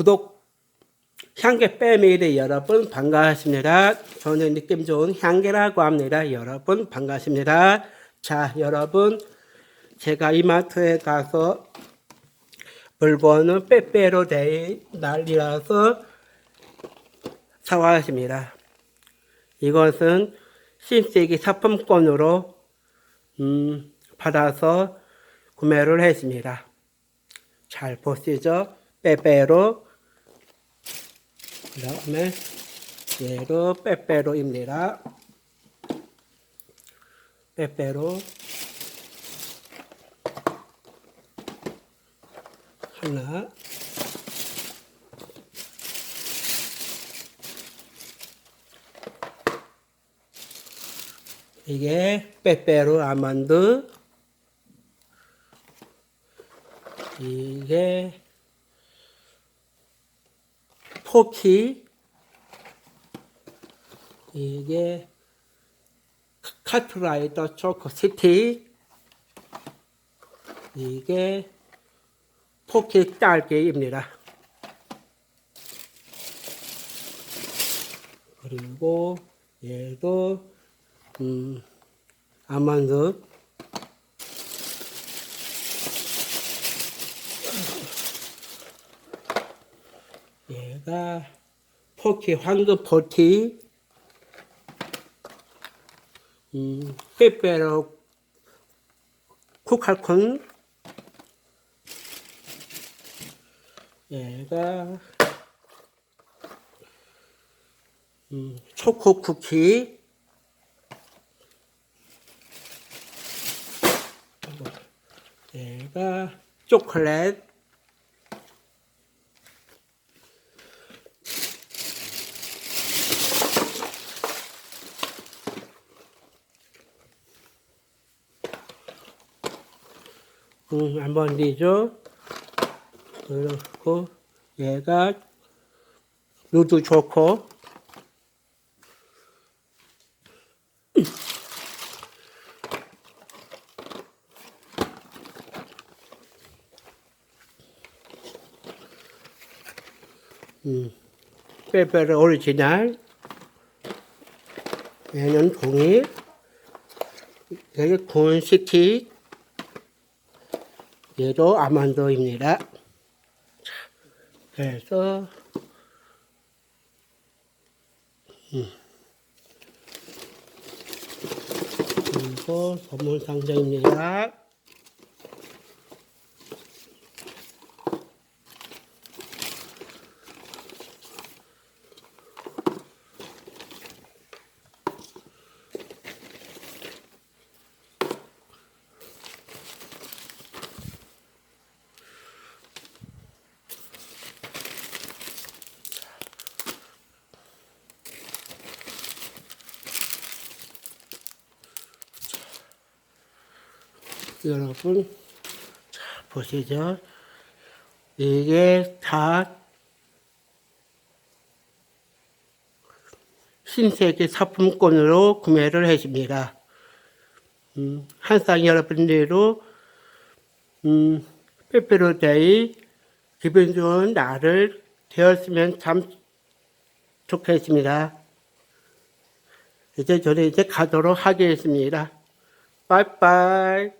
구독 향기 빼미리 여러분 반갑습니다. 저는 느낌 좋은 향기라고 합니다. 여러분 반갑습니다. 자, 여러분 제가 이마트에 가서 물건은 빼빼로 데이 날이라서 사왔습니다. 이것은 신세기 상품권으로 음, 받아서 구매를 했습니다. 잘 보시죠? 빼빼로 그 다음에 얘로 빼빼로입니다. 빼빼로 하나 이게 빼빼로 아몬드 이게 포키 이게 카트라이더 초코시티. 이게 포키 딸기입니다. 그리고 얘도 음, 아몬드 얘가 포키 황금 포티 음, 빼빼로 쿠칼콘 얘가 음, 초코 쿠키. 얘가 초콜릿 음, 한 번 뒤죠. 그렇고 얘가 누드 초코 음, 빼빼로 오리지널 얘는 동일 여기 콘스틱 얘도 아몬드입니다. 자, 그래서 음. 그리고 선물 상자입니다. 여러분 자, 보시죠. 이게 다 신세계 상품권으로 구매를 했습니다. 음, 항상 여러분들도 음, 빼빼로데이 기분 좋은 날을 되었으면 참 좋겠습니다. 이제 저는 이제 가도록 하겠습니다. 빠이빠이.